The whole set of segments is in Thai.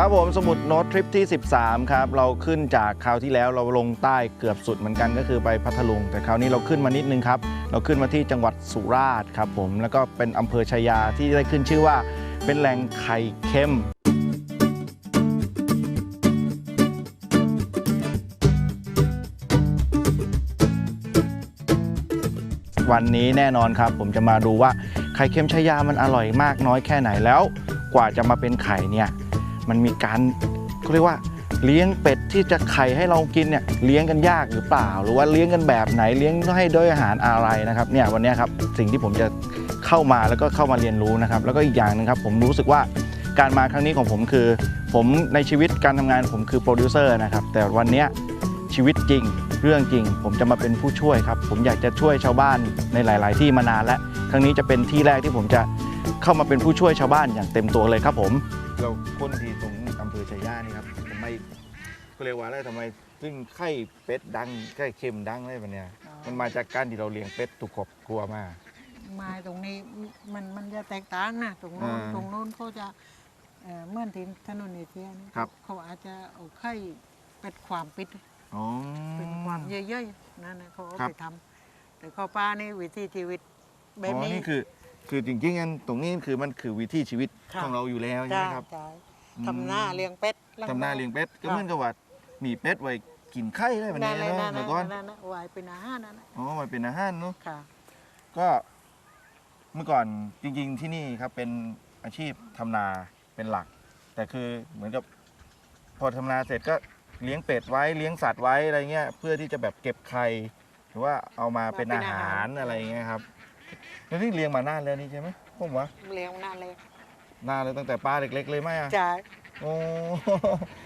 ครับผมสมุดโน้ตทริปที่ 13 ครับ เราขึ้นจากคราวที่แล้วเราลงใต้เกือบสุดเหมือนกันก็คือไปพัทลุง แต่คราวนี้เราขึ้นมานิดนึงครับ เราขึ้นมาที่จังหวัดสุราษฎร์ครับผม แล้วก็เป็นอำเภอชายาที่ได้ขึ้นชื่อว่าเป็นแหล่งไข่เค็มวันนี้แน่นอนครับ ผมจะมาดูว่าไข่เค็มชายามันอร่อยมากน้อยแค่ไหนแล้ว กว่าจะมาเป็นไข่เนี่ย มันมีการเขาเรียกว่าเลี้ยงเป็ดที่จะไข่ให้เรากินเนี่ยเลี้ยงกันยากหรือเปล่า หรือว่าเลี้ยงกันแบบไหนเลี้ยงให้ด้วยอาหารอะไรนะครับเนี่ยวันนี้ครับสิ่งที่ผมจะเข้ามาแล้วก็เข้ามาเรียนรู้นะครับ แล้วก็อีกอย่างหนึงครับผมรู้สึกว่าการมาครั้งนี้ของผมคือ ผมในชีวิตการทำงานผมคือโปรดิวเซอร์นะครับแต่วันนี้ชีวิตจริงเรื่องจริง ผมจะมาเป็นผู้ช่วยครับผมอยากจะช่วยชาวบ้านในหลาย ๆ ที่มานานแล้วครั้งนี้จะเป็นที่แรกที่ผมจะเข้ามาเป็นผู้ช่วยชาวบ้านอย่างเต็มตัวเลยครับผม เราคนที่ตรงอำเภอชัยยานี่ครับทำไมก็เรียกว่าอะไรทำไมซึ่งไข่เป็ดดังไข่เค็มดังอะไรแบบเนี้ยมันมาจากการที่เราเลี้ยงเป็ดถูกครอบครัวมาไม้ตรงนี้มันมันจะแตกต่างนะตรงโน้นอ่าตรงโน้นเขาจะเอ่อเหมื่อนที่ถนนเอเชียนะครับ เขาอาจจะเอาไข่เป็ดความปิด อ๋อ เป็นความเย่อยๆนั่นนะเขาเอาครับ ไปทำแต่ข้าวปลานี่วิถีชีวิตแบบอ๋อนี้ นี่คือ คือจริงๆอันตรงนี้คือมันคือวิถีชีวิตครับของเราอยู่แล้วใช่ไหมครับใช่อืม ทำหน้าเลี้ยงเป็ดทำหน้าเลี้ยงเป็ดก็ครับเหมือนกับว่ามีเป็ดไว้กินไข่ได้แบบนั่นี้นเลยเนาะนั่นเมื่อก่อนนั่นนั่นไว้เป็นอาหารนั่นนะอ๋อไว้เป็นอาหารเนาะค่ะก็เมื่อก่อนจริง ๆ ที่นี่ครับเป็นอาชีพทำนาเป็นหลัก แต่คือเหมือนกับพอทำนาเสร็จก็เลี้ยงเป็ดไว้เลี้ยงสัตว์ไว้อะไรเงี้ยเพื่อที่จะแบบเก็บไข่หรือว่าเอามาเป็นอาหารอะไรเงี้ยครับ แล้วนี่เลี้ยงมานานแล้วนี่ใช่ไหมผมว่าเลี้ยงนานเลยนานเลยตั้งแต่ป้าเล็กๆเลยไหมอะใช่โอ้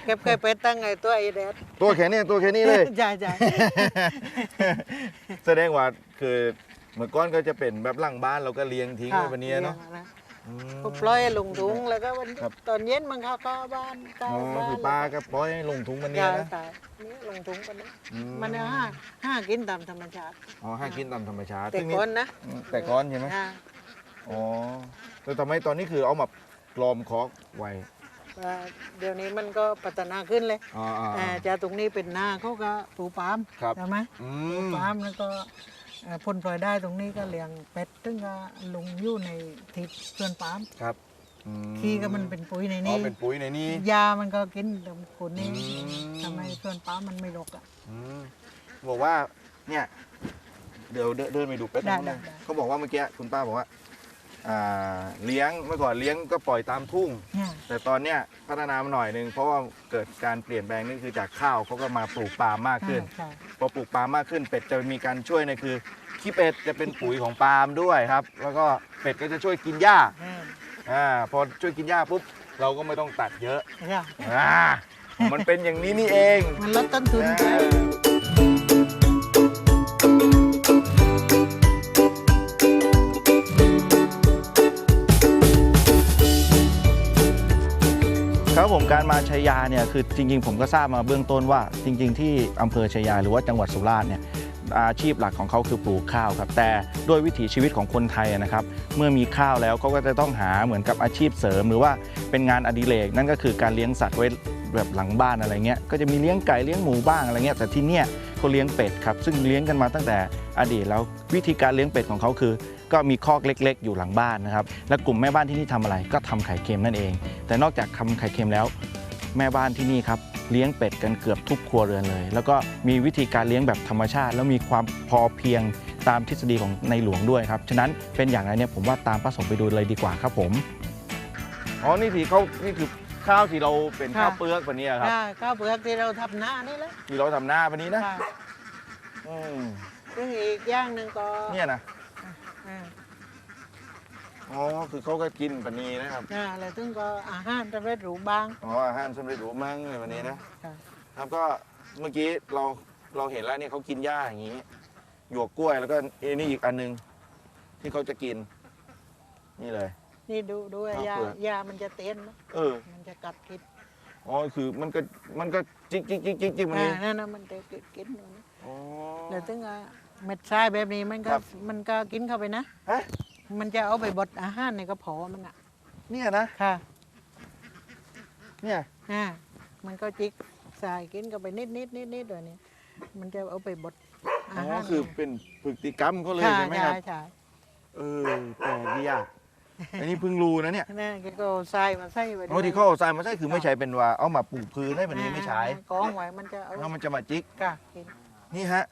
เก็บเคยเป็ดตั้งไงตัวไอเดดตัวแค่นี้ตัวแค่นี้เลยใช่ใช่แสดงว่าคือเมื่อก่อนก็จะเป็นแบบหลังบ้านเราก็เลี้ยงทิ้งไว้แบบนี้เนาะลี้ยงนะอืม ก็ปล่อยลงถุงแล้วก็วันครับ ตอนเย็นมันเข้าเข้าบ้านเข้าอ๋อบ้านคือปลาก็ปล่อยให้ลงถุงมันเนี้ใช่ยนะใช่นี่ลงถุงกันนะอืมันห้าห้ากินตามธรรมชาติอ๋อให้กินตามธรรมชาติแต่ซึ่งก่อนนะอืมแต่ก้อนใช่ไหมอ่าอ๋อแต่ทำไมตอนนี้คือเอามากลอมคอกไว้ว่าเดี๋ยวนี้มันก็พัฒนาขึ้นเลยอ๋ออ๋ออ่าจากตรงนี้เป็นนาเขาก็ปลูกปาล์มครับ ใช่ไหมอืปลูกมปาล์มแล้วก็เอ่อ ผลพลอยได้ตรงนี้ก็เลี้ยงเป็ดซึ่งก็ลงอยู่ในทิศส่วนปาล์มครับอืมขี้ก็มันเป็นปุ๋ยในอ๋อนี้เป็นปุ๋ยในนี้ยามันก็กินตรงคนนี้อืมทำไมส่วนปาล์มมันไม่รกอะ อืมบอกว่าเนี่ย เดี๋ยวเดินเดินไปดูเป็ดได้ตรงนั้นได้ได้ เขาบอกว่าเมื่อกี้คุณป้าบอกว่า อ่าเลี้ยงเมื่อก่อนเลี้ยงก็ปล่อยตามทุ่งเนี่ยแต่ตอนเนี้ยพัฒนามาหน่อยหนึงเพราะว่าเกิดการเปลี่ยนแปลงนี่คือจากข้าวเขาก็มาปลูกปาล์มมากขึ้นใช่พอปลูกปาล์มมากขึ้นเป็ดจะมีการช่วยในคือขี้เป็ดจะเป็นปุ๋ยของปาล์มด้วยครับ แล้วก็เป็ดก็จะช่วยกินหญ้าใช่อ่าพอช่วยกินหญ้าปุ๊บเราก็ไม่ต้องตัดเยอะใช่อ่ามันเป็นอย่างนี้นี่เอง มันลดต้นทุนอ่า ครับผมการมาชัยยาเนี่ยคือจริง ๆ ผมก็ทราบมาเบื้องต้นว่า จริง ๆ ที่อำเภอชัยยาหรือว่าจังหวัดสุราษฎร์เนี่ยอาชีพหลักของเขาคือปลูกข้าวครับ แต่ด้วยวิถีชีวิตของคนไทยนะครับ เมื่อมีข้าวแล้วเขาก็จะต้องหาเหมือนกับอาชีพเสริม หรือว่าเป็นงานอดิเรกนั่นก็คือการเลี้ยงสัตว์ไว้ แบบหลังบ้านอะไรเงี้ยก็จะมีเลี้ยงไก่เลี้ยงหมูบ้างอะไรเงี้ยแต่ที่เนี่ยเขาเลี้ยงเป็ดครับซึ่งเลี้ยงกันมาตั้งแต่อดีตแล้ววิธีการเลี้ยงเป็ดของเขาคือ ก็มีคอกเล็ก ๆ อยู่หลังบ้านนะครับและกลุ่มแม่บ้านที่นี่ทำอะไรก็ทำไข่เค็มนั่นเอง แต่นอกจากทำไข่เค็มแล้ว แม่บ้านที่นี่ครับเลี้ยงเป็ดกันเกือบทุกครัวเรือนเลย แล้วก็มีวิธีการเลี้ยงแบบธรรมชาติ แล้วมีความพอเพียงตามทฤษฎีของในหลวงด้วยครับฉะนั้นเป็นอย่างไรเนี่ยผมว่าตามประสงค์ไปดูเลยดีกว่าครับผมอ๋อนี่ที่เขานี่คือ ข้าวที่เราเป็นข้าวเปลือกแบบนี้ครับใช่ข้าวเปลือกที่เราทำหน้านี่แหละที่เราทำหน้าแบบนี้นะใช่อืมซึ่งอีกอย่างหนึ่งก็เนี่ยนะอ่าอ๋อคือเขาก็กินแบบนี้นะครับอ่าแล้วซึ่งก็อาหารประเภทหรูบางอ๋ออาหารสำเร็จรูปมั้งอะไรแบบนี้นะค่ะครับก็เมื่อกี้เราเราเห็นแล้วเนี่ยเขากินหญ้าอย่างนี้หยวกกล้วยแล้วก็เอ้นี่อีกอันหนึงที่เขาจะกิน นี่เลย นี่ดูดูไอ้ข้าวยาเปลือกยามันจะเต้นนะเออ มันจะกัดกินอ๋อคือมันก็มันก็จิกจิกจิกจิกจิกมันอ่าเองนั่นนะมันจะกินกินอยู่นะอ๋อแล้วถึงอะเม็ดทรายแบบนี้มันก็ครับ มันก็กินเข้าไปนะฮะมันจะเอาไปบดอาหารในกระเพาะมันอะเนี่ยนะค่ะเนี่ยอ่ามันก็จิกใส่กินก็ไปนิดนิดนิดนิดตัวนี้มันจะเอาไปบดอ๋อหารคือเป็นพฤติกรรมเขาเลยใช่ใช่ไหมครับใช่ใช่เออแปลกดีอะ อันนี้เพิ่งรู้นะเนี่ยนั่นก็เอาใส่มาใส่ไปโอ้ที่เขาเอาทรายมาใช้คือไม่ใช่เป็นว่าเอามาปลูกพื้นให้แบบนี้ไม่ใช้อ่ากองไว้มันจะเอาแล้วมันจะมาจิกกะกินนี่ฮะ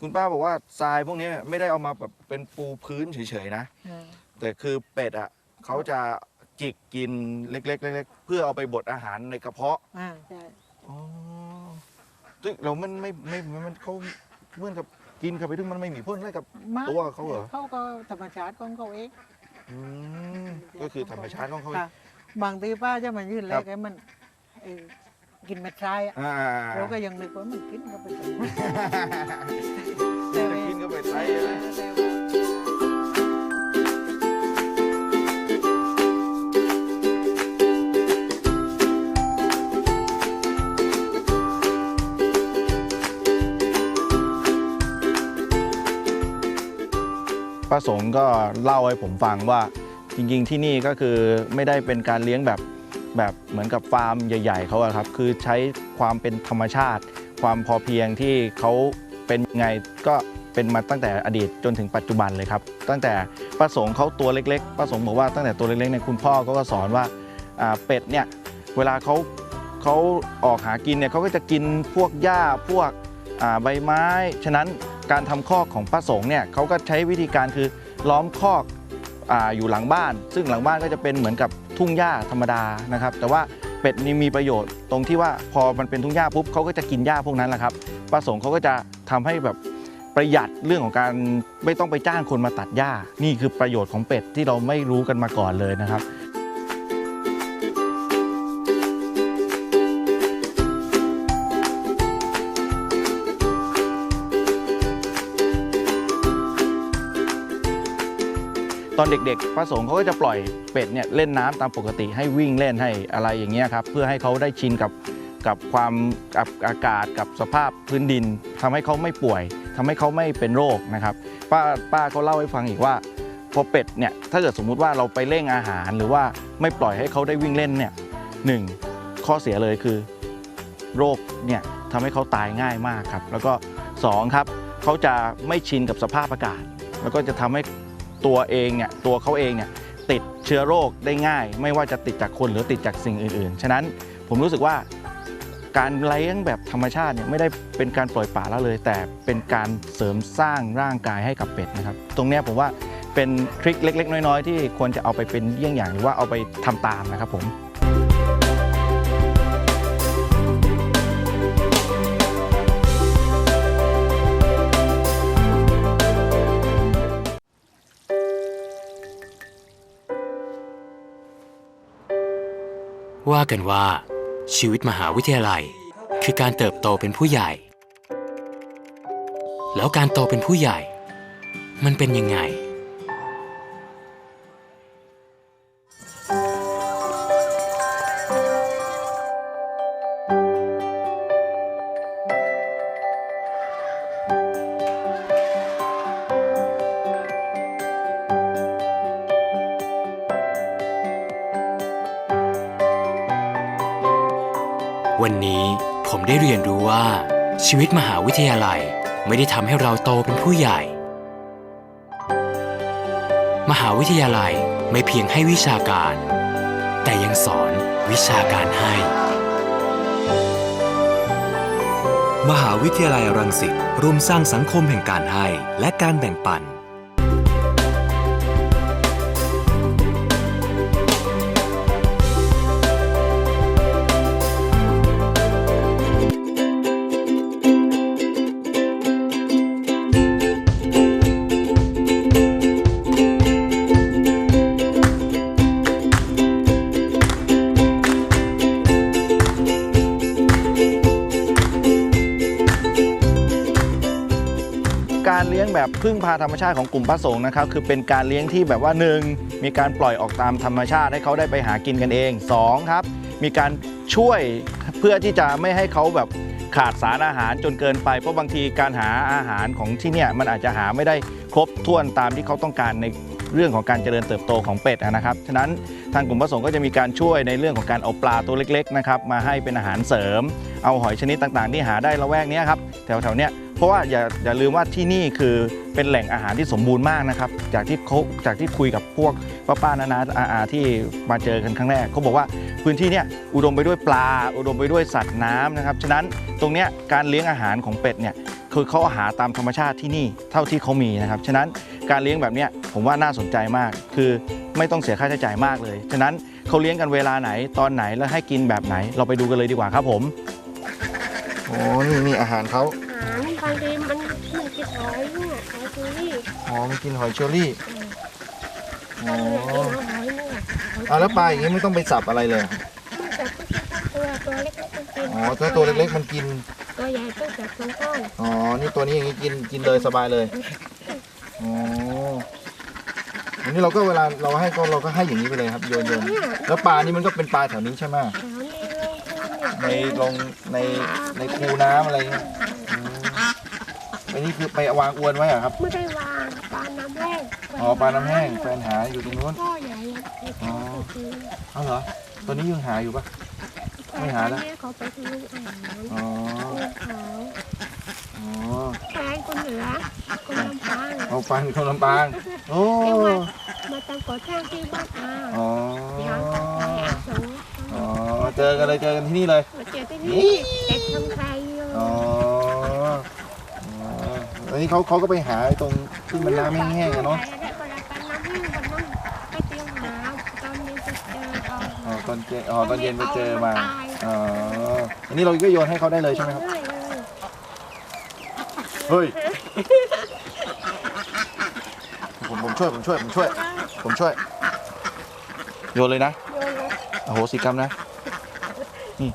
คุณป้าบอกว่าทรายพวกนี้ไม่ได้เอามาแบบเป็นปูพื้นเฉยๆนะอ่าแต่คือเป็ดอะเขาจะจิกกินเล็กๆเล็กๆเพื่อเอาไปบดอาหารในกระเพาะอ่าใช่อ๋อซึ่งเรามันไม่ไม่มันเขาเหมื่อนกับกินเข้าไปถึงมันไม่มีพ่นอะไรกับ มาตัวเขาเหรอ เขาก็ธรรมชาติของเขาเอง อืมก็คือธรรมชาติของเขาเองค่ะบางทีป้าจะมายื่นคแล้รัวบแกมันเออกินเม็ดทรายอะอ่าเราก็ยังนึกว่ามันกินก็ไปกินจะกินก็ไปใส่เลยแต่ว่า ป้าสงก็เล่าให้ผมฟังว่าจริงๆที่นี่ก็คือไม่ได้เป็นการเลี้ยงแบบแบบเหมือนกับฟาร์มใหญ่ ๆเขาอะครับ คือใช้ความเป็นธรรมชาติ ความพอเพียงที่เขาเป็นไงก็เป็นมาตั้งแต่อดีตจนถึงปัจจุบันเลยครับ ตั้งแต่ป้าสงเขาตัวเล็กๆป้าสงบอกว่าตั้งแต่ตัวเล็กๆเนี่ยคุณพ่อเขาก็สอนว่าอ่าเป็ดเนี่ยเวลาเขาเขาออกหากินเนี่ยเขาก็จะกินพวกหญ้าพวกใบไม้ ฉะนั้น การทำคอกของป้าสงเนี่ยเขาก็ใช้วิธีการคือล้อมคอกออยู่หลังบ้าน ซึ่งหลังบ้านก็จะเป็นเหมือนกับทุ่งหญ้าธรรมดานะครับ แต่ว่าเป็ดนี่มีประโยชน์ตรงที่ว่าพอมันเป็นทุ่งหญ้าปุ๊บเขาก็จะกินหญ้าพวกนั้นแหละครับป้าสงเขาก็จะทำให้แบบประหยัดเรื่องของการไม่ต้องไปจ้างคนมาตัดหญ้า นี่คือประโยชน์ของเป็ดที่เราไม่รู้กันมาก่อนเลยนะครับ ตอนเด็กๆป้าสงฆ์เขาก็จะปล่อยเป็ดเนี่ยเล่นน้ำตามปกติให้วิ่งเล่นให้อะไรอย่างเงี้ยครับเพื่อให้เขาได้ชินกับกับความกับอากาศกับสภาพพื้นดินทำให้เขาไม่ป่วยทำให้เขาไม่เป็นโรคนะครับป้าป้าเขาเล่าให้ฟังอีกว่าพอเป็ดเนี่ยถ้าเกิดสมมุติว่าเราไปเร่งอาหารหรือว่าไม่ปล่อยให้เขาได้วิ่งเล่นเนี่ยหนึ่งข้อเสียเลยคือโรคเนี่ยทำให้เขาตายง่ายมากครับ แล้วก็สองครับเขาจะไม่ชินกับสภาพอากาศ แล้วก็จะทำให้ ตัวเองเนี่ยตัวเขาเองเนี่ยติดเชื้อโรคได้ง่าย ไม่ว่าจะติดจากคนหรือติดจากสิ่งอื่น ๆ ฉะนั้นผมรู้สึกว่าการเลี้ยงแบบธรรมชาติเนี่ยไม่ได้เป็นการปล่อยป่าละเลย แต่เป็นการเสริมสร้างร่างกายให้กับเป็ดนะครับ ตรงเนี้ยผมว่าเป็นทริคเล็ก ๆ น้อย ๆ ที่ควรจะเอาไปเป็นเยี่ยงอย่างหรือว่าเอาไปทำตามนะครับผม ว่ากันว่า ชีวิตมหาวิทยาลัย คือการเติบโตเป็นผู้ใหญ่ แล้วการโตเป็นผู้ใหญ่ มันเป็นยังไง ชีวิตมหาวิทยาลัยไม่ได้ทำให้เราโตเป็นผู้ใหญ่ มหาวิทยาลัยไม่เพียงให้วิชาการ แต่ยังสอนวิชาการให้ มหาวิทยาลัยรังสิตร่วมสร้างสังคมแห่งการให้และการแบ่งปัน พึ่งพาธรรมชาติของกลุ่มป้าสงฆ์นะครับคือเป็นการเลี้ยงที่แบบว่าหนึ่งมีการปล่อยออกตามธรรมชาติให้เขาได้ไปหากินกันเองสองครับมีการช่วยเพื่อที่จะไม่ให้เขาแบบขาดสารอาหารจนเกินไป เพราะบางทีการหาอาหารของที่เนี่ยมันอาจจะหาไม่ได้ครบถ้วนตามที่เขาต้องการในเรื่องของการเจริญเติบโตของเป็ดนะครับ ฉะนั้นทางกลุ่มพระสงฆ์ก็จะมีการช่วยในเรื่องของการเอาปลาตัวเล็กๆนะครับมาให้เป็นอาหารเสริม เอาหอยชนิดต่างๆ ที่หาได้ละแวกนี้ครับแถวๆเนี้ย ราะว่าอย่าอย่าลืมว่าที่นี่คือเป็นแหล่งอาหารที่สมบูรณ์มากนะครับ จากที่เขาจากที่คุยกับพวกป้าๆนานาอาอาที่มาเจอกันครั้งแรกเขาบอกว่าพื้นที่เนี่ยอุดมไปด้วยปลา อุดมไปด้วยสัตว์น้ำนะครับฉะนั้นตรงเนี้ยการเลี้ยงอาหารของเป็ดเนี่ยคือเขาหาตามธรรมชาติที่นี่เท่าที่เขามีนะครับฉะนั้นการเลี้ยงแบบเนี้ยผมว่าน่าสนใจมาก คือไม่ต้องเสียค่าใช้จ่ายมากเลยฉะนั้นเขาเลี้ยงกันเวลาไหนตอนไหนแล้วให้กินแบบไหน เราไปดูกันเลยดีกว่าครับผมโอ้นี่นี่อาหารเขา บางทีมันมันกินหอยเนี่ยหอยตัวนี้อ๋อมันกินหอยเชอรี่ก็เลยกินหอยเนี่ยอ่าแล้วปลาอย่างนี้ไม่ต้องไปสับอะไรเลย มันจะตัวตัวเล็กๆต้องกินอ๋อถ้าตัวเล็กๆมันกิน ตัวใหญ่ต้องจับตรงก้อนอ๋อ นี่ตัวนี้อย่างนี้กินกินเลยสบายเลย อ๋ออันนี้เราก็เวลาเราให้ก็เราก็ให้อย่างนี้ไปเลยครับโยนโยนแล้วปลานี่มันก็เป็นปลาแถวนี้ใช่ไหมแถวนี้ลงทุนเนี่ยในลงในในคูน้ำอะไรเงี้ย อืมอันนี้คือไปวางอวนไว้เหรอครับ ไม่ได้วางปลาน้ำแห้งอ๋อปลาน้ำแห้งแฟนหาอยู่ตรงนู้น พ่อใหญ่อะอ๋อเอ้าเหรอตัวนี้ยังหาอยู่ปะ ไม่หาแล้วแฟนเขาไปทำอาหารอ๋อ เขาอ๋อแฟนคนเหนือคนลำปางเอาปันคนลำปาง โอ้มาทำก่อสร้างที่บ้านอาอ๋อ ย้อนกลับไปอาสูงอ๋อ เจอกันเลยเจอกันที่นี่เลย มาเจอที่นี่เด็กทำใครอยู่อ๋ออ๋ ออันนี้เขาเขาก็ไปหาไอ้ตรงที่มันน้ำแห้งๆอะเนาะอ๋อตอนเจอ๋อตอนเย็นไปเจอมาอ๋ออันนี้เราก็โยนให้เขาได้เลยใช่ไหมครับเฮ้ยผมผมช่วยผมช่วยผมช่วย ผมช่วยโยนเลยนะโอ้โหสิกรรมนะนี่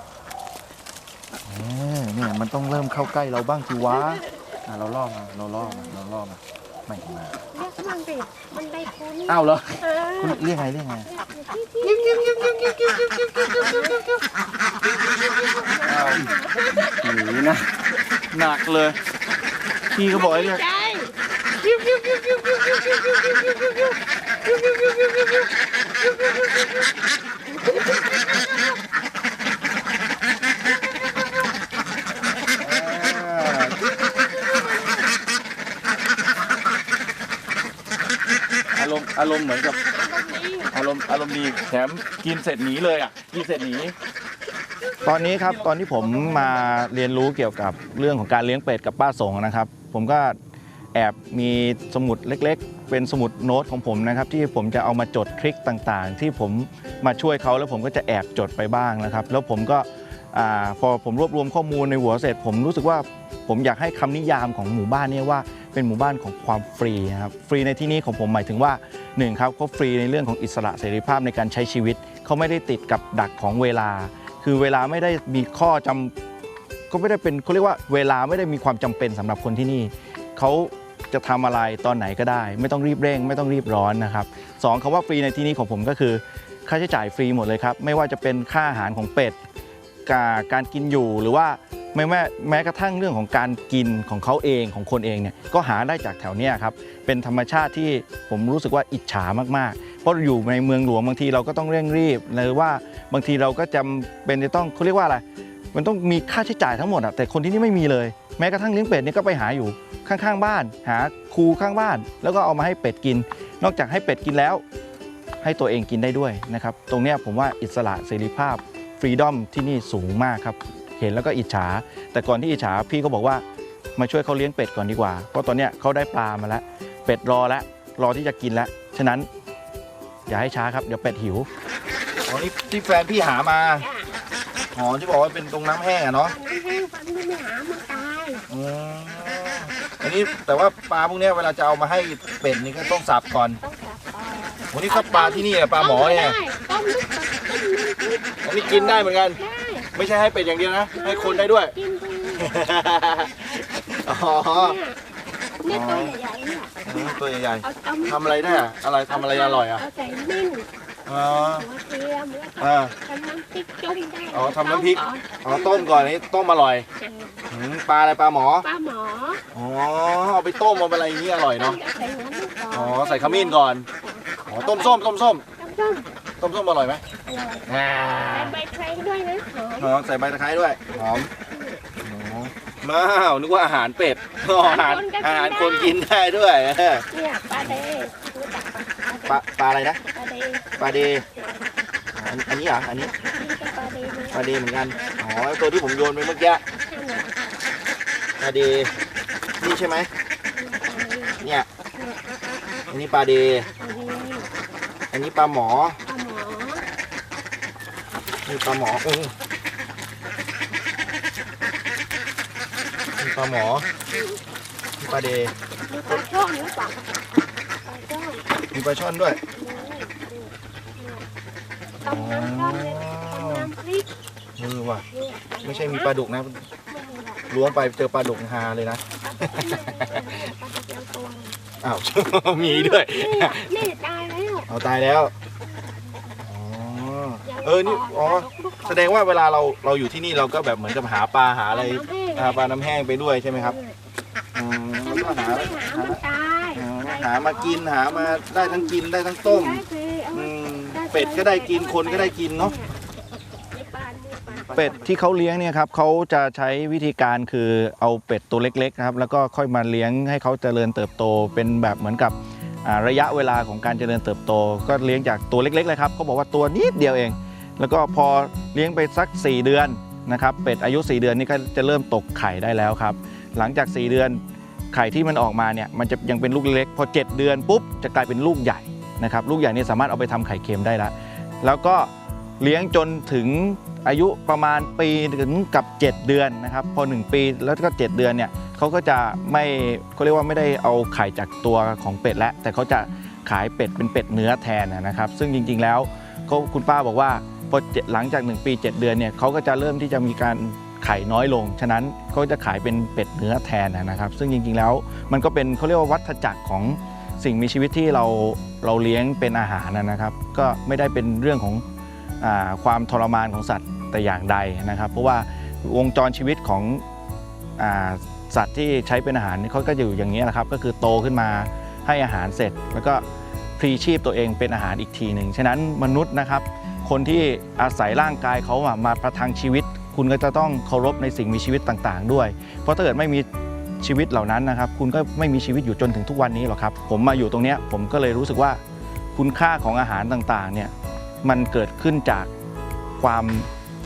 เออเนี่ยมันต้องเริ่มเข้าใกล้เราบ้างทีวะ อะเราล่อมาเราล่อมาเราล่อมาไม่มาเรียกมันสิมันได้คุณอ้าวเหรอเออคุณเรียกไงเรียกไงที่ที่หนีนะหนักเลยพี่ก็บอกให้เรียกใจอารมณ์ อารมณ์เหมือนกับอารมณ์อารมณ์ดีแถมกินเสร็จหนีเลยอะกินเสร็จหนี ตอนนี้ครับตอนที่ผมมาเรียนรู้เกี่ยวกับเรื่องของการเลี้ยงเป็ดกับป้าสงนะครับ ผมก็แอบมีสมุดเล็กๆ เป็นสมุดโน้ตของผมนะครับ ที่ผมจะเอามาจดทริคต่างๆ ที่ผมมาช่วยเขาแล้วผมก็จะแอบจดไปบ้างนะครับ แล้วผมก็อาพอผมรวบรวมข้อมูลในหัวเสร็จ ผมรู้สึกว่าผมอยากให้คำนิยามของหมู่บ้านเนี้ว่าเป็นหมู่บ้านของความฟรีนะครับฟรีในที่นี้ของผมหมายถึงว่า หนึ่งครับเขาฟรีในเรื่องของอิสระเสรีภาพในการใช้ชีวิต เขาไม่ได้ติดกับดักของเวลา คือเวลาไม่ได้มีข้อจำก็ไม่ได้เป็นเขาเรียกว่าเวลาไม่ได้มีความจำเป็นสำหรับคนที่นี่เขาจะทำอะไรตอนไหนก็ได้ ไม่ต้องรีบเร่ง ไม่ต้องรีบร้อนนะครับสองคำว่าฟรีในที่นี้ของผมก็คือ ค่าใช้จ่ายฟรีหมดเลยครับ ไม่ว่าจะเป็นค่าอาหารของเป็ดกาการกินอยู่หรือว่า ไม่แม้แม้กระทั่งเรื่องของการกินของเขาเองของคนเองเนี่ยก็หาได้จากแถวเนี้ยครับเป็นธรรมชาติที่ผมรู้สึกว่าอิจฉามากๆ เพราะอยู่ในเมืองหลวงบางทีเราก็ต้องเร่งรีบหรือว่าบางทีเราก็จำเป็นจะต้องเขาเรียกว่าอะไรมันต้องมีค่าใช้จ่ายทั้งหมดอะแต่คนที่นี่ไม่มีเลย แม้กระทั่งเลี้ยงเป็ดเนี่ยก็ไปหาอยู่ข้างๆ บ้าน หาคูข้างบ้าน แล้วก็เอามาให้เป็ดกิน นอกจากให้เป็ดกินแล้ว ให้ตัวเองกินได้ด้วยนะครับตรงเนี้ยผมว่าอิสระเสรีภาพฟรีดอมที่นี่สูงมากครับ เห็นแล้วก็อิจฉา แต่ก่อนที่อิจฉาพี่ก็บอกว่ามาช่วยเขาเลี้ยงเป็ดก่อนดีกว่า เพราะตอนเนี้ยเขาได้ปลามาแล้ว เป็ดรอแล้วรอที่จะกินแล้วฉะนั้น อย่าให้ช้าครับเดี๋ยวเป็ดหิวอ๋อนี่ที่แฟนพี่หามาอ๋อที่บอกว่าเป็นตรงน้ำแห้งอะเนาะน้ำแห้งฟันไม่หามันตายอืมอันนี้แต่ว่าปลาพวกเนี้ยเวลาจะเอามาให้เป็ดนี่ก็ต้องสับก่อนต้องจับต่อวันนี้ก็ปลาที่นี่อะปลาหมอเนี่ยต้มลูกต้มลูกอันนี้กินได้เหมือนกัน ได้ ไม่ใช่ให้เป็ดอย่างเดียวนะ ให้คนได้ด้วย กินดีอ๋อเนี่ยเนี่ยตัวใหญ่ๆเนี่ยอืมตัวใหญ่เอาเอาๆทำอะไรได้อะอะไรทำอะไรอร่อยอะเอาใส่มิ้นอ๋อหัวเทียมแล้วก็อ่า ทำน้ำพริกจุ่มได้อ๋อทำน้ำพริกต้มอ๋อต้มก่อนนี่ต้มอร่อยก่อนอืมปลาอะไรปลาหมอ ปลาหมออ๋อเอาไปต้มเอาไปอะไรอย่างนี้อร่อยเนาะใส่หัวลูกก่อนอ๋อใส่ขมิ้นก่อนใส่อต้มส้มต้มส้ม ต้มส้ม ต้มส้มอร่อยไหมอร่อยอ่าใส่ใบไทรด้วยนะหอมหอมใส่ใบตะไคร้ด้วยหอมอ๋อม้าวนึกว่าอาหารเป็ดอ๋ออาหารอาหารคนกินได้ด้วยเนี่ยปลาเดย์รู้จักปลาปลาอะไรนะปลาเดย์ปลาเดอันอันนี้เหรออันนี้นี่ก็ปลาเดย์ด้วยปลาเดเหมือนกันอ๋อตัวที่ผมโยนไปเมื่อกี้ปลาเดนี่ใช่ไหมเนี่ยอันนี้ปลาเดปลาเดย์อันนี้ปลาหมอปลาห มอนี่ปลาหมอเออนี่ปลาหมอนี่ปลาเดมีปลาช่อนหรือเปล่าปลาช่อนมีปลาช่อนด้วยต้มน้ำช่อนเลยต้มน้ำพริกเออว่ะเนี่ยไม่ใช่มีปลาดุกนะไม่มีหรอกล้วงไปเจอปลาดุกฮาเลยนะปลาดุกเดียวตัวอ้าวมีด้วยนี่นี่ตายแล้วเอาตายแล้วอ๋อ เออนี่อ๋อแสดงว่าเวลาเราเราอยู่ที่นี่เราก็แบบเหมือนกับหาปลาหาอะไรหาปลาน้ำแห้งไปด้วยใช่ไหมครับอืมแล้วก็หาไม่หามันตายหาหามากินหามาได้ทั้งกินได้ทั้งต้มได้สิเอาอืมามเป็ดก็ได้กินคนก็ได้กินเนาะในปลาในปลาเป็ดที่เขาเลี้ยงเนี่ยครับเขาจะใช้วิธีการคือเอาเป็ดตัวเล็กๆนะครับแล้วก็ค่อยมาเลี้ยงให้เขาเจริญเติบโตเป็นแบบเหมือนกับอ่าระยะเวลาของการเจริญเติบโต ก็เลี้ยงจากตัวเล็กๆเลยครับเขาบอกว่าตัวนิดเดียวเอง แล้วก็พอเลี้ยงไปสัก 4 เดือนนะครับเป็ดอายุ 4 เดือนนี่ก็จะเริ่มตกไข่ได้แล้วครับ หลังจาก 4 เดือนไข่ที่มันออกมาเนี่ยมันจะยังเป็นลูกเล็ก พอ 7 เดือนปุ๊บจะกลายเป็นลูกใหญ่นะครับลูกใหญ่นี่สามารถเอาไปทำไข่เค็มได้แล้วแล้วก็เลี้ยงจนถึงอายุประมาณปีถึงกับ 7 เดือนนะครับพอ 1 ปีแล้วก็ 7 เดือนเนี่ยเขาก็จะไม่เขาเรียกว่าไม่ได้เอาไข่จากตัวของเป็ดแล้วแต่เขาจะขายเป็ดเป็นเป็ดเนื้อแทนนะครับ ซึ่งจริงๆแล้วเขาคุณป้าบอกว่า พอเจ็ดหลังจาก 1 ปี 7 เดือนเนี่ยเขาก็จะเริ่มที่จะมีการไข่น้อยลง ฉะนั้นเขาจะขายเป็นเป็ดเนื้อแทนนะครับ ซึ่งจริงๆแล้วมันก็เป็นเขาเรียกว่าวัฏจักรของสิ่งมีชีวิตที่เราเราเลี้ยงเป็นอาหารนะครับ ก็ไม่ได้เป็นเรื่องของอความทรมานของสัตว์แต่อย่างใดนะครับ เพราะว่าวงจรชีวิตของอสัตว์ที่ใช้เป็นอาหารนี่เขาก็อยู่อย่างนี้แหละครับ ก็คือโตขึ้นมาให้อาหารเสร็จ แล้วก็พลีชีพตัวเองเป็นอาหารอีกทีหนึ่งฉะนั้นมนุษย์นะครับ คนที่อาศัยร่างกายเขาอะมาประทังชีวิต คุณก็จะต้องเคารพในสิ่งมีชีวิตต่างๆ ด้วย เพราะถ้าเกิดไม่มีชีวิตเหล่านั้นนะครับ คุณก็ไม่มีชีวิตอยู่จนถึงทุกวันนี้หรอกครับ ผมมาอยู่ตรงเนี้ยผมก็เลยรู้สึกว่าคุณค่าของอาหารต่างๆเนี่ยมันเกิดขึ้นจากความ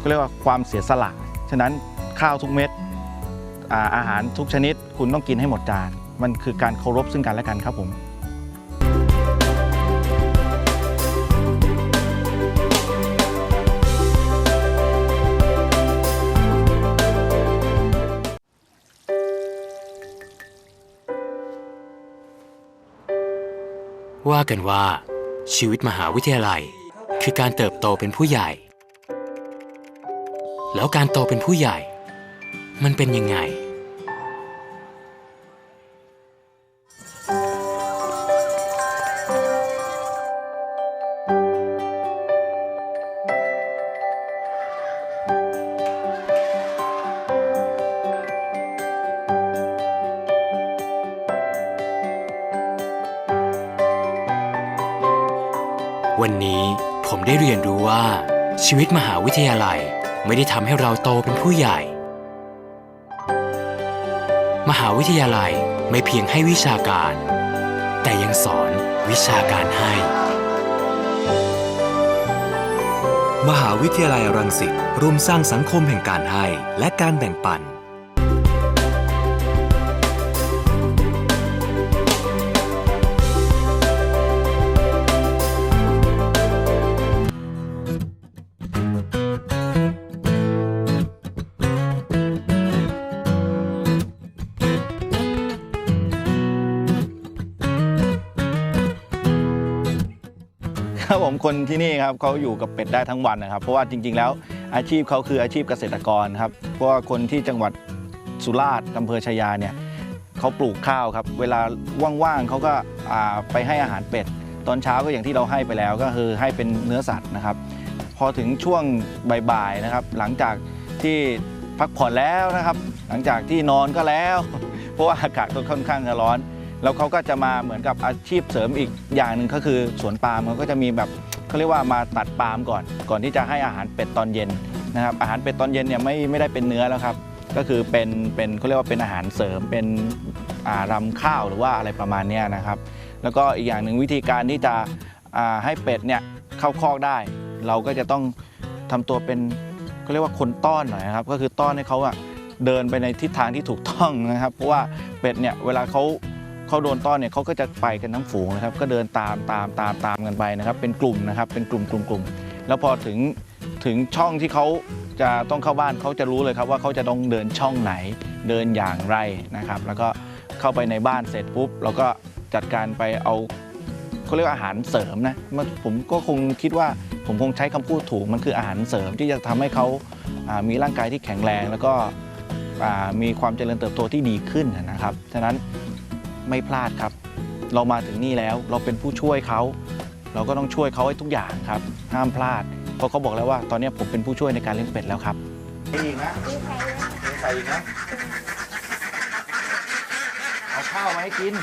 ก็เรียกว่าความเสียสละ ฉะนั้นข้าวทุกเม็ดอาอาหารทุกชนิด คุณต้องกินให้หมดจาน มันคือการเคารพซึ่งกันและกันครับผม ว่ากันว่า ชีวิตมหาวิทยาลัย คือการเติบโตเป็นผู้ใหญ่ แล้วการโตเป็นผู้ใหญ่ มันเป็นยังไง รู้ว่าชีวิตมหาวิทยาลัยไม่ได้ทำให้เราโตเป็นผู้ใหญ่ มหาวิทยาลัยไม่เพียงให้วิชาการ แต่ยังสอนวิชาการให้ มหาวิทยาลัยรังสิตร่วมสร้างสังคมแห่งการให้และการแบ่งปัน คนที่นี่ครับเขาอยู่กับเป็ดได้ทั้งวันนะครับ เพราะว่าจริง ๆ แล้วอาชีพเขาคืออาชีพเกษตรกรครับเพราะว่าคนที่จังหวัดสุราษฎร์อำเภอชายาเนี่ยเขาปลูกข้าวครับ เวลาว่างๆเขาก็าไปให้อาหารเป็ด ตอนเช้าก็อย่างที่เราให้ไปแล้วก็คือให้เป็นเนื้อสัตว์นะครับ พอถึงช่วงบ่ายๆนะครับ หลังจากที่พักผ่อนแล้วนะครับ หลังจากที่นอนก็แล้ว เพราะว่าอากาศก็ค่อนข้างจะร้อน แล้วเขาก็จะมาเหมือนกับอาชีพเสริมอีกอย่างหนึ่งก็คือสวนปาล์มเขาก็จะมีแบบ เขาเรียกว่ามาตัดปาล์มก่อน ก่อนที่จะให้อาหารเป็ดตอนเย็นนะครับอาหารเป็ดตอนเย็นเนี่ยไม่ไม่ได้เป็นเนื้อแล้วครับ ก็คือเป็นเป็นเขาเรียกว่าเป็นอาหารเสริมเป็นอารำข้าวหรือว่าอะไรประมาณนี้นะครับ แล้วก็อีกอย่างหนึ่งวิธีการที่จะให้เป็ดเนี่ยเข้าคอกได้ เราก็จะต้องทำตัวเป็นเขาเรียกว่าคนต้อนหน่อยนะครับก็คือต้อนให้เขาอะเดินไปในทิศทางที่ถูกต้องนะครับ เพราะว่าเป็ดเนี่ยเวลาเขา เขาโดนต้อนเนี่ยเขาก็จะไปกันทั้งฝูงนะครับ ก็เดินตามตามตามตามกันไปนะครับ เป็นกลุ่มนะครับ เป็นกลุ่มกลุ่มกลุ่มแล้วพอถึงถึงช่องที่เขาจะต้องเข้าบ้านเขาจะรู้เลยครับว่าเขาจะต้องเดินช่องไหนเดินอย่างไรนะครับ แล้วก็เข้าไปในบ้านเสร็จปุ๊บเราก็จัดการไปเอาเขาเรียกว่าอาหารเสริมนะมันผมก็คงคิดว่าผมคงใช้คำพูดถูกมันคืออาหารเสริมที่จะทำให้เขาามีร่างกายที่แข็งแรง แล้วก็มีความเจริญเติบโตที่ดีขึ้นนะครับฉะนั้น ไม่พลาดครับ เรามาถึงนี่แล้วเราเป็นผู้ช่วยเขา เราก็ต้องช่วยเขาให้ทุกอย่างครับ ห้ามพลาด เพราะเขาบอกแล้วว่าตอนนี้ผมเป็นผู้ช่วยในการเลี้ยงเป็ดแล้วครับอีกนะดีใจนะใส่อีกนะเอาข้าวมาให้กิน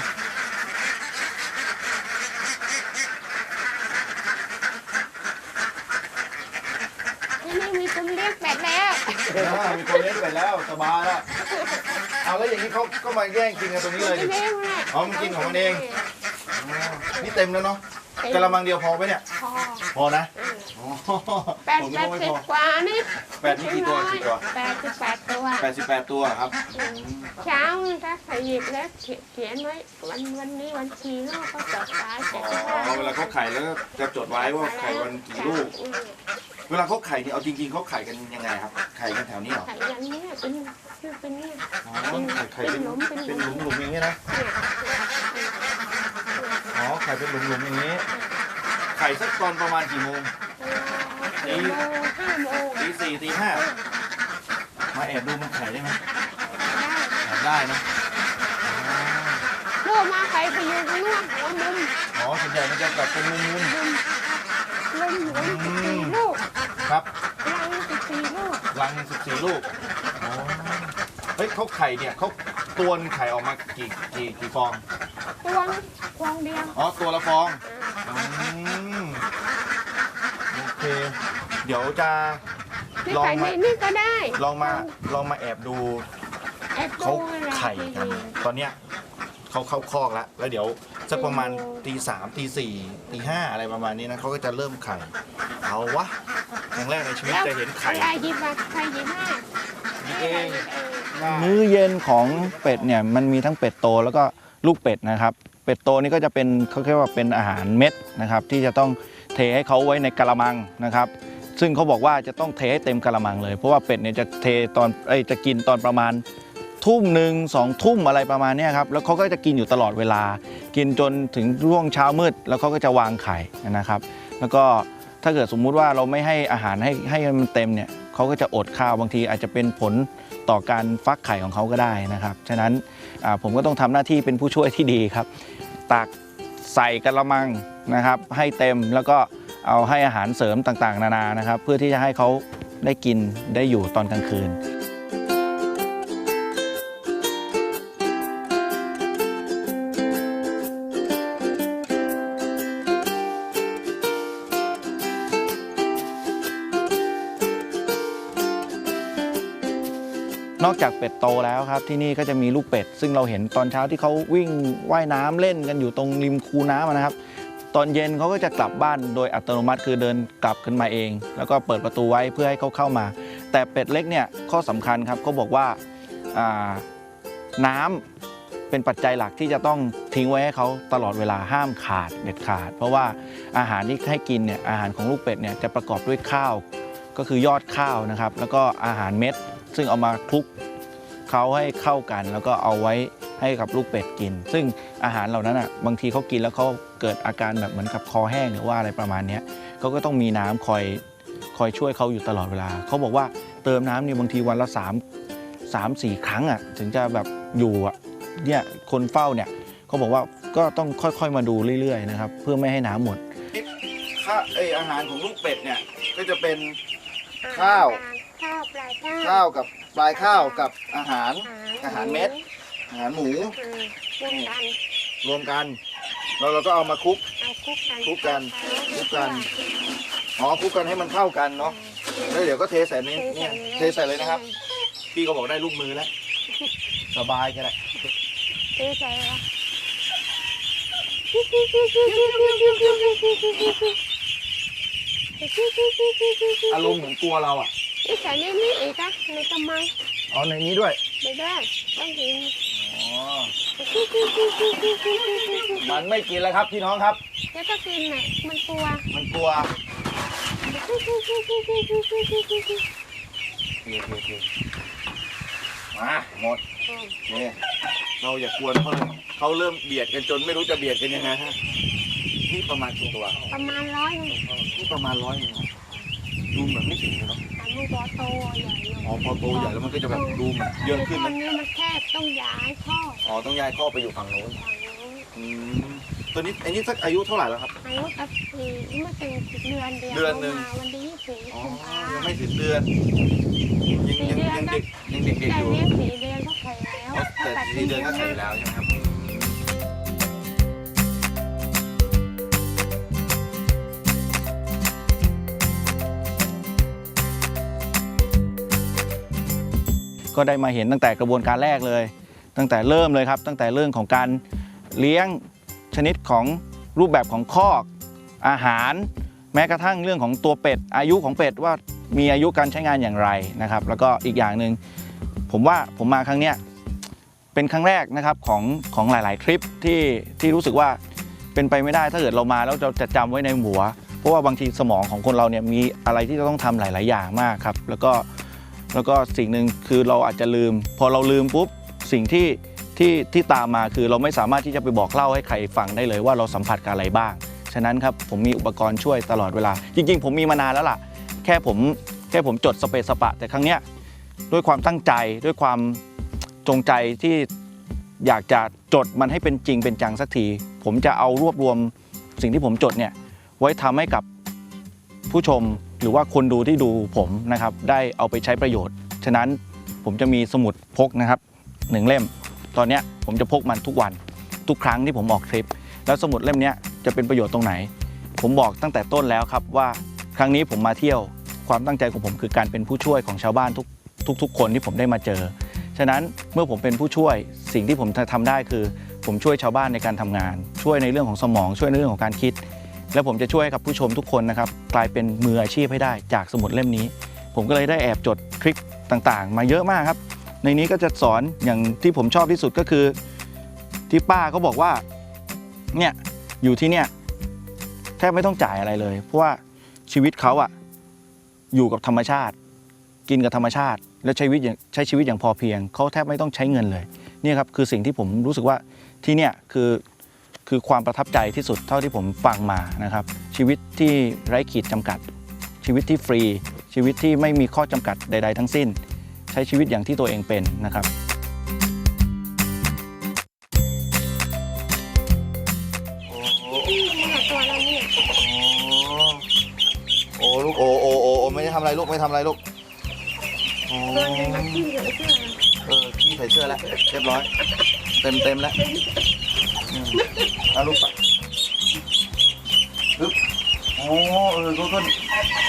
ที่นี่มีคนเรียกเป็ดแล้วมีคนเลี้ยงเป็ดแล้วสบายแล้ว เอาแล้วอย่างนี้เขาก็มาแย่งกินกันตรงนี้เลยดิเลี้ยงแหละอ๋อมันกินของมันเอง นี่เต็มแล้วเนาะกระมังเดียวพอไหมเนี่ย พอพอนะอืมอ๋อแปดผมแปก็ดไม่สิพบอกว่านี่แปดนี่กี่ตัวกี่ตัวแปดสิบแปดตัว แปดสิบแปดตัวครับอืมเช้าถ้าใครหยิบแล้วเขียนเขียนไว้วันวันนี้วันชีลูกก็จดไว้เจ็ดสิบห้าอ๋อเวลาเขาไข่แล้วก็จะจดไว้ว่าไข่วันกี่ลูกอืม เวลาเขาไข่เนี่ยเอาจริงๆเขาไข่กันยังไงครับ ไข่กันแถวนี้เหรอไข่อย่างเนี้ยเป็นคือเป็นเนี่ยอ๋อไข่ไข่เป็นเป็นหลุมเป็นหลุเป็นมหลุมๆอย่างนี้นะเนี่ยอ๋อไข่เป็นหลุมๆอย่างนี้ ไข่สักตอนประมาณกี่โมงสี่โมงห้าโมงตีสี่ตีห้ามาแอบดูมันไข่ได้ไหมได้แอบได้นะลูกมาไข่ไปอยู่ตรงนู้นหัวมุมอ๋อส่วนใหญ่มันจะแบบเป็นมุมมุมมุมหัวสิบสี่ลูกๆ ครับรังสิบสี่ลูกรังสิบสี่ลูกอ๋อเฮ้ยเขาไข่เนี่ยเขาตัวนึงไข่ออกมากี่กี่กี่ฟอง ตัวนึงฟองเดียวอ๋อตัวละฟองอืมโอเค เดี๋ยวจะที่ลองไข่มาในนี่ก็ได้ลองมาลองมาแอบดูแอบดูเขาอะไรไข่กัน ตอนเนี้ยเขาเข้าคอกแล้วแล้วเดี๋ยว สักประมาณตีสามตีสี่ตีห้าอะไรประมาณนี้นะเขาก็จะเริ่มไข่ เอาวะครั้งแรกในชีวิตแล้วจะเห็นไข่อะไรหยิบมาใครหยิบมานี่เองเออมื้อเย็นของเป็ดเนี่ยมันมีทั้งเป็ดโตแล้วก็ลูกเป็ดนะครับ เป็ดโตนี่ก็จะเป็นเขาเรียกว่าเป็นอาหารเม็ดนะครับ ที่จะต้องเทให้เขาไว้ในกะละมังนะครับ ซึ่งเขาบอกว่าจะต้องเทให้เต็มกะละมังเลย เพราะว่าเป็ดเนี่ยจะเทตอนเอ้ยจะกินตอนประมาณ ทุ่มหนึ่งสองทุ่มอะไรประมาณนี้ครับแล้วเขาก็จะกินอยู่ตลอดเวลา กินจนถึงร่วงเช้ามืด แล้วเขาก็จะวางไข่นะครับ แล้วก็ถ้าเกิดสมมุติว่าเราไม่ให้อาหารให้ให้มันเต็มเนี่ยเขาก็จะอดข้าวบางทีอาจจะเป็นผลต่อการฟักไข่ของเขาก็ได้นะครับ ฉะนั้นผมก็ต้องทำหน้าที่เป็นผู้ช่วยที่ดีครับตักใส่กระมังนะครับ ให้เต็มแล้วก็เอาให้อาหารเสริมต่างๆ นานานะครับ เพื่อที่จะให้เขาได้กินได้อยู่ตอนกลางคืน เป็ดโตแล้วครับ ที่นี่ก็จะมีลูกเป็ด ซึ่งเราเห็นตอนเช้าที่เขาวิ่งว่ายน้ำเล่นกันอยู่ตรงริมคูน้ำอะนะครับ ตอนเย็นเขาก็จะกลับบ้านโดยอัตโนมัติคือเดินกลับขึ้นมาเอง แล้วก็เปิดประตูไว้เพื่อให้เขาเข้ามา แต่เป็ดเล็กเนี่ยข้อสำคัญครับเขาบอกว่าอ่าน้ำเป็นปัจจัยหลักที่จะต้องทิ้งไว้ให้เขาตลอดเวลาห้ามขาดเด็ดขาด เพราะว่าอาหารที่ให้กินเนี่ยอาหารของลูกเป็ดเนี่ยจะประกอบด้วยข้าว ก็คือยอดข้าวนะครับ แล้วก็อาหารเม็ด ซึ่งเอามาคลุก เขาให้เข้ากัน แล้วก็เอาไว้ให้กับลูกเป็ดกิน ซึ่งอาหารเหล่านั้นอะบางทีเขากินแล้วเขาเกิดอาการแบบเหมือนกับคอแห้งหรือว่าอะไรประมาณเนี้ยเขาก็ต้องมีน้ำคอยคอยช่วยเขาอยู่ตลอดเวลา เขาบอกว่าเติมน้ำเนี่ยบางทีวันละ3 3 4 ครั้งอะถึงจะแบบอยู่อะเนี่ยคนเฝ้าเนี่ยเขาบอกว่าก็ต้องค่อยๆมาดูเรื่อยๆนะครับเพื่อไม่ให้น้ำหมดค่าเออาหารของลูกเป็ดเนี่ยก็จะเป็นข้าว ข้าวปลายข้าวข้าวกับ ปลายข้าวกับอาหารอาหารเม็ดหมูอาหารหมูอืมรวมกันรวมกัน แล้วเราก็เอามาคลุกเอาคลุกกันคลุกกันคลุกกันอ๋อคลุกกันให้มันเข้ากันเนาะแล้วเดี๋ยวก็เทใส่นี้เนี่ยเทใส่เลยนะครับ พี่ก็บอกได้ลูกมือแล้วสบายแค่ไหนเทใส่แล้วอารมณ์เหมือนกลัวเราอะ นี่ใส่ในนี้อีกนะในกำมังอ๋อในนี้ด้วยไปด้วยต้องกินอ๋อมันไม่กินแล้วครับพี่น้องครับ แล้วก็กินน่ะมันกลัวมันกลัวโอเคโอเคโอเคมาหมดนี่เราอย่ากวนเขาเลยเขาเริ่มเบียดกันจนไม่รู้จะเบียดกันยังไงฮะนี่ประมาณกี่ตัวประมาณร้อยหนึ่งนี่ประมาณร้อยหนึ่งเหรอดูเหมือนไม่ถึงเลยเนาะ อันนี้ตัวโตใหญ่เลยอ๋อพอโตใหญ่แล้วมันก็จะแบบดูเหมือนเยอะขึ้นตอนะนนี้มันแคบต้องย้ายข้ออ๋อต้องย้ายข้อไปอยู่ฝั่งโน้นฝั่งนู้นอืมตัวนี้อันนี้สักอายุเท่าไหร่แล้วครับ อายุกับปีไม่ถึงเดือนเดียวเดือนหนึ่ง มาวันที่ยี่สิบอ๋อกุมภายังไม่ถึงเดือนยังยังยังเด็กยังเด็กๆแต่อยู่เลี้ยงสี่เดือนก็ไข่แล้วอ๋อแต่สี่เดือนก็ไข่แล้วใช่ไหมครับ ก็ได้มาเห็นตั้งแต่กระบวนการแรกเลย ตั้งแต่เริ่มเลยครับ ตั้งแต่เรื่องของการเลี้ยงชนิดของรูปแบบของคอก อาหาร แม้กระทั่งเรื่องของตัวเป็ด อายุของเป็ดว่ามีอายุการใช้งานอย่างไรนะครับ แล้วก็อีกอย่างหนึ่งผมว่าผมมาครั้งเนี้ยเป็นครั้งแรกนะครับของของหลาย ๆ ทริปที่ที่รู้สึกว่าเป็นไปไม่ได้ถ้าเกิดเรามาแล้วเราจะจำไว้ในหัว เพราะว่าบางทีสมองของคนเราเนี่ยมีอะไรที่จะต้องทำหลาย ๆ อย่างมากครับ แล้วก็ แล้วก็สิ่งหนึ่งคือเราอาจจะลืม พอเราลืมปุ๊บสิ่งที่ที่ที่ตามมาคือเราไม่สามารถที่จะไปบอกเล่าให้ใครฟังได้เลยว่าเราสัมผัสกับอะไรบ้าง ฉะนั้นครับผมมีอุปกรณ์ช่วยตลอดเวลา จริง ๆ ผมมีมานานแล้วล่ะ แค่ผมแค่ผมจดสเปซสปะ แต่ครั้งเนี้ยด้วยความตั้งใจด้วยความจงใจที่อยากจะจดมันให้เป็นจริงเป็นจังสักที ผมจะเอารวบรวมสิ่งที่ผมจดเนี่ยไว้ทำให้กับผู้ชม หรือว่าคนดูที่ดูผมนะครับได้เอาไปใช้ประโยชน์ ฉะนั้นผมจะมีสมุดพกนะครับหนึ่งเล่ม ตอนนี้ผมจะพกมันทุกวันทุกครั้งที่ผมออกทริป แล้วสมุดเล่มนี้จะเป็นประโยชน์ตรงไหน ผมบอกตั้งแต่ต้นแล้วครับว่าครั้งนี้ผมมาเที่ยวความตั้งใจของผมคือการเป็นผู้ช่วยของชาวบ้านทุกทุกๆคนที่ผมได้มาเจอ ฉะนั้นเมื่อผมเป็นผู้ช่วยสิ่งที่ผมจะทำได้คือ ผมช่วยชาวบ้านในการทำงาน ช่วยในเรื่องของสมอง ช่วยในเรื่องของการคิด และผมจะช่วยให้กับผู้ชมทุกคนนะครับกลายเป็นมืออาชีพให้ได้จากสมุดเล่มนี้ ผมก็เลยได้แอบจดทริคต่างๆ มาเยอะมากครับ ในนี้ก็จะสอนอย่างที่ผมชอบที่สุดก็คือ ที่ป้าเขาบอกว่าเนี่ยอยู่ที่เนี่ยแทบไม่ต้องจ่ายอะไรเลย เพราะว่าชีวิตเขาอะอยู่กับธรรมชาติ กินกับธรรมชาติ และใช้ชีวิตอย่างใช้ชีวิตอย่างพอเพียงเขาแทบไม่ต้องใช้เงินเลยเนี่ยครับคือสิ่งที่ผมรู้สึกว่าที่เนี่ยคือ คือความประทับใจที่สุดเท่าที่ผมฟังมานะครับ ชีวิตที่ไร้ขีดจำกัด ชีวิตที่ฟรี ชีวิตที่ไม่มีข้อจำกัดใด ๆ ทั้งสิ้น ใช้ชีวิตอย่างที่ตัวเองเป็นนะครับเนี่ยตัวเราเนี่ยโอ้ลูกโอ้โอ้โอ้โอ้ไม่ได้ทำอะไรลูกไม่ทำอะไรลูกโอ้ตัวนึงกับที่เหลือเชื่อเออพี่ใส่เสื้อแล้วเรียบร้อย เต็มเต็มแล้วอืม เอาลูกไปปึ๊บโอ้เออเขาก็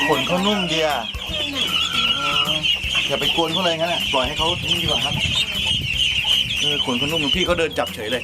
ขนเขานุ่มดีอะเอออย่าไปกวนเขาเลยงั้นอะปล่อยให้เขานี่ดีกว่าครับ เออขนเขานุ่มพี่เขาเดินจับเฉยเลย